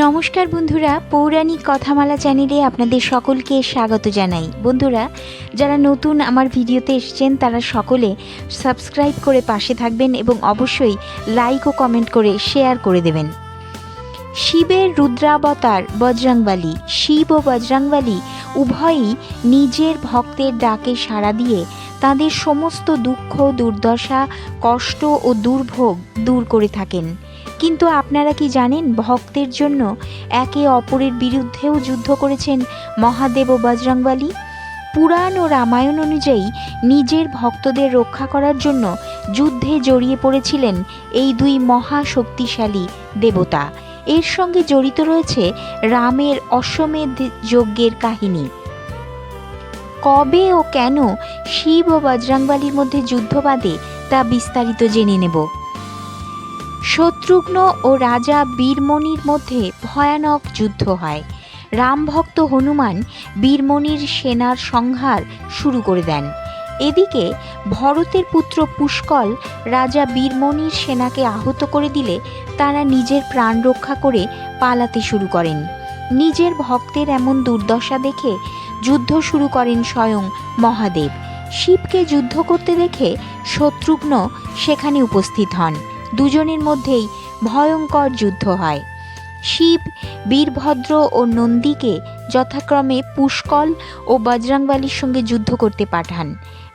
নমস্কার বন্ধুরা, পৌরাণিক কথামালা চ্যানেলে আপনাদের সকলকে স্বাগত জানাই। বন্ধুরা, যারা নতুন আমার ভিডিওতে এসছেন, তারা সকলে সাবস্ক্রাইব করে পাশে থাকবেন এবং অবশ্যই লাইক ও কমেন্ট করে শেয়ার করে দেবেন। শিবের রুদ্রাবতার বজরাংবালী, শিব ও বজরাংবালী উভয়ই নিজের ভক্তের ডাকে সাড়া দিয়ে তাদের সমস্ত দুঃখ, দুর্দশা, কষ্ট ও দুর্ভোগ দূর করে থাকেন। কিন্তু আপনারা কি জানেন, ভক্তের জন্য একে অপরের বিরুদ্ধেও যুদ্ধ করেছেন মহাদেব ও বজরংবলী? পুরাণ ও রামায়ণ অনুযায়ী নিজের ভক্তদের রক্ষা করার জন্য যুদ্ধে জড়িয়ে পড়েছিলেন এই দুই মহা শক্তিশালী দেবতা। এর সঙ্গে জড়িত রয়েছে রামের অশ্বমেধ যজ্ঞের কাহিনী। কবে ও কেন শিব ও বজরাংবালির মধ্যে যুদ্ধ বাঁধে তা বিস্তারিত জেনে নেব। শত্রুঘ্ন ও রাজা বীরমণির মধ্যে ভয়ানক যুদ্ধ হয়। রামভক্ত হনুমান বীরমণির সেনার সংহার শুরু করে দেন। এদিকে ভরতের পুত্র পুষ্কল রাজা বীরমণির সেনাকে আহত করে দিলে তারা নিজের প্রাণ রক্ষা করে পালাতে শুরু করেন। নিজের ভক্তের এমন দুর্দশা দেখে যুদ্ধ শুরু করেন স্বয়ং মহাদেব। শিবকে যুদ্ধ করতে দেখে শত্রুঘ্ন সেখানে উপস্থিত হন। দুজনের মধ্যেই ভয়ঙ্কর যুদ্ধ হয়। শিব, বীরভদ্র ও নন্দীকে যথাক্রমে পুষ্কল ও বজরাংবালির সঙ্গে যুদ্ধ করতে পাঠান।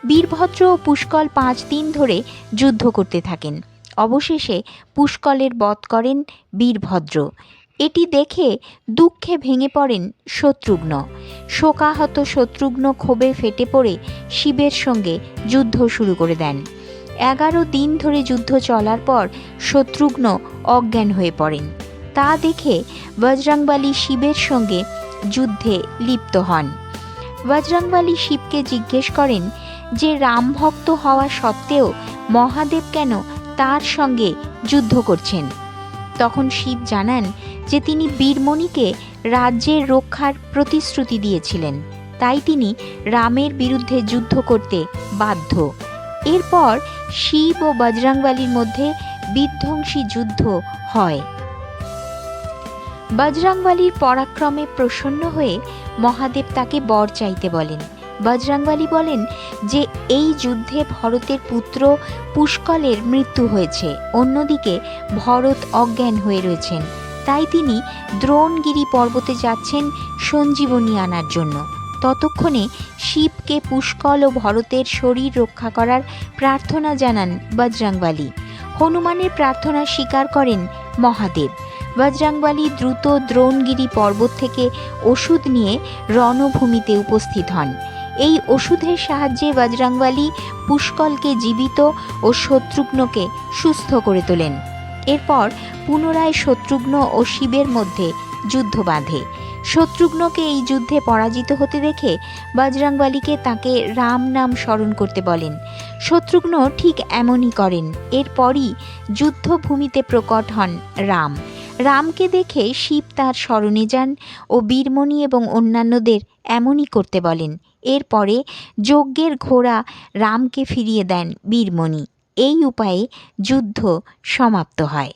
বীরভদ্র ও পুষ্কল পাঁচ দিন ধরে যুদ্ধ করতে থাকেন। অবশেষে পুষ্কলের বধ করেন বীরভদ্র। এটি দেখে দুঃখে ভেঙে পড়েন শত্রুঘ্ন। শোকাহত শত্রুঘ্ন ক্ষোভে ফেটে পড়ে শিবের সঙ্গে যুদ্ধ শুরু করে দেন। এগারো দিন ধরে যুদ্ধ চলার পর শত্রুঘ্ন অজ্ঞান হয়ে পড়েন। তা দেখে বজরংবালী শিবের সঙ্গে যুদ্ধে লিপ্ত হন। বজরংবালী শিবকে জিজ্ঞেস করেন যে রামভক্ত হওয়া সত্ত্বেও মহাদেব কেন তার সঙ্গে যুদ্ধ করছেন? তখন শিব জানান যে তিনি বীরমণিকে রাজ্যের রক্ষার প্রতিশ্রুতি দিয়েছিলেন। তাই তিনি রামের বিরুদ্ধে যুদ্ধ করতে বাধ্য। এরপর শিব ও বজরাংবালির মধ্যে বিধ্বংসী যুদ্ধ হয়। বজরাংবালির পরাক্রমে প্রসন্ন হয়ে মহাদেব তাকে বর চাইতে বলেন। বজরাংবালী বলেন যে এই যুদ্ধে ভরতের পুত্র পুষ্কলের মৃত্যু হয়েছে। অন্যদিকে ভরত অজ্ঞান হয়ে রয়েছেন। তাই তিনি দ্রোণগিরি পর্বতে যাচ্ছেন সঞ্জীবনী আনার জন্য। ততক্ষণে শিবকে পুষ্কল ও ভরতের শরীর রক্ষা করার প্রার্থনা জানান বজরাংবালী। হনুমানের প্রার্থনা স্বীকার করেন মহাদেব। বজরাংবালী দ্রুত দ্রোণগিরি পর্বত থেকে ওষুধ নিয়ে রণভূমিতে উপস্থিত হন। এই ওষুধের সাহায্যে বজরাংবালী পুষ্কলকে জীবিত ও শত্রুঘ্নকে সুস্থ করে তোলেন। এরপর পুনরায় শত্রুঘ্ন ও শিবের মধ্যে যুদ্ধ বাঁধে। শত্রুঘ্নকে এই যুদ্ধে পরাজিত হতে দেখে বজরাংবালীকে তাকে রাম নাম স্মরণ করতে বলেন। শত্রুঘ্ন ঠিক এমনই করেন। এরপরই যুদ্ধভূমিতে প্রকট হন রাম। রামকে দেখে শিব তার স্মরণে যান ও বীরমণি এবং অন্যান্যদের এমনই করতে বলেন। এরপরে যজ্ঞের ঘোড়া রামকে ফিরিয়ে দেন বীরমণি। এই উপায়ে যুদ্ধ সমাপ্ত হয়।